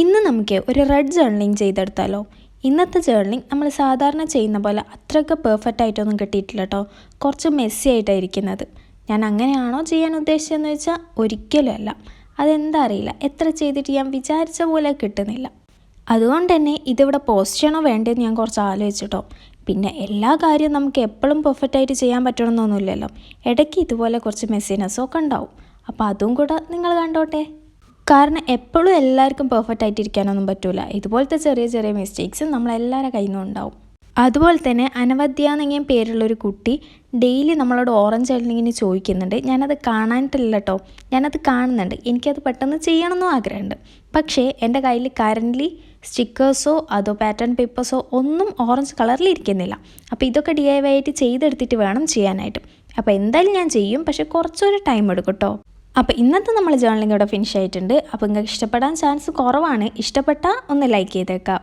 ഇന്ന് നമുക്ക് ഒരു റെഡ് ജേർണലിങ് ചെയ്തെടുത്താലോ? ഇന്നത്തെ ജേർണലിങ് നമ്മൾ സാധാരണ ചെയ്യുന്ന പോലെ അത്രയ്ക്ക് പെർഫെക്റ്റ് ആയിട്ടൊന്നും കിട്ടിയിട്ടില്ല കേട്ടോ കുറച്ച് മെസ്സി ആയിട്ടാണ് ഇരിക്കുന്നത് ഞാൻ അങ്ങനെയാണോ ചെയ്യാൻ ഉദ്ദേശിച്ചതെന്ന് വെച്ചാൽ ഒരിക്കലും അല്ല. അതെന്താ അറിയില്ല. എത്ര ചെയ്തിട്ട് ഞാൻ വിചാരിച്ച പോലെ കിട്ടുന്നില്ല. അതുകൊണ്ട് തന്നെ ഇതിവിടെ പോസ്റ്റ് ചെയ്യണോ വേണ്ടതെന്ന് ഞാൻ കുറച്ച് ആലോചിച്ചിട്ടോ. പിന്നെ എല്ലാ കാര്യവും നമുക്ക് എപ്പോഴും പെർഫെക്റ്റ് ആയിട്ട് ചെയ്യാൻ പറ്റണമെന്നൊന്നുമില്ലല്ലോ ഇടയ്ക്ക് ഇതുപോലെ കുറച്ച് മെസ്സിനെസ്സൊക്കെ ഉണ്ടാവും. അപ്പോൾ അതും കൂടെ നിങ്ങൾ കണ്ടോട്ടെ. കാരണം എപ്പോഴും എല്ലാവർക്കും പെർഫെക്റ്റ് ആയിട്ട് ഇരിക്കാനൊന്നും പറ്റില്ല ഇതുപോലത്തെ ചെറിയ ചെറിയ മിസ്റ്റേക്സ് നമ്മളെല്ലാവരുടെ കയ്യിൽ നിന്നും ഉണ്ടാവും. അതുപോലെ തന്നെ അനവധ്യ എന്നെങ്കിലും പേരുള്ളൊരു കുട്ടി ഡെയിലി നമ്മളോട് ഓറഞ്ച് ആയിട്ടിങ്ങനെ ചോദിക്കുന്നുണ്ട്. ഞാനത് കാണാനിട്ടില്ല കേട്ടോ ഞാനത് കാണുന്നുണ്ട്. എനിക്കത് പെട്ടെന്ന് ചെയ്യണമെന്നും ആഗ്രഹമുണ്ട്. പക്ഷേ എന്റെ കയ്യിൽ കറന്റ്ലി സ്റ്റിക്കേഴ്സോ അതോ പാറ്റേൺ പേപ്പേഴ്സോ ഒന്നും ഓറഞ്ച് കളറിൽ ഇരിക്കുന്നില്ല. അപ്പോൾ ഇതൊക്കെ ഡി ഐ വൈ ആയിട്ട് ചെയ്തെടുത്തിട്ട് വേണം ചെയ്യാനായിട്ട്. അപ്പോൾ എന്തായാലും ഞാൻ ചെയ്യും. പക്ഷേ കുറച്ചൊരു ടൈം എടുക്കും കേട്ടോ അപ്പോൾ ഇന്നത്തെ നമ്മൾ ജേർണലിംഗ് ഇവിടെ ഫിനിഷ് ആയിട്ടുണ്ട്. അപ്പോൾ നിങ്ങൾക്ക് ഇഷ്ടപ്പെടാൻ ചാൻസ് കുറവാണ്. ഇഷ്ടപ്പെട്ടാൽ ഒന്ന് ലൈക്ക് ചെയ്തേക്കാം.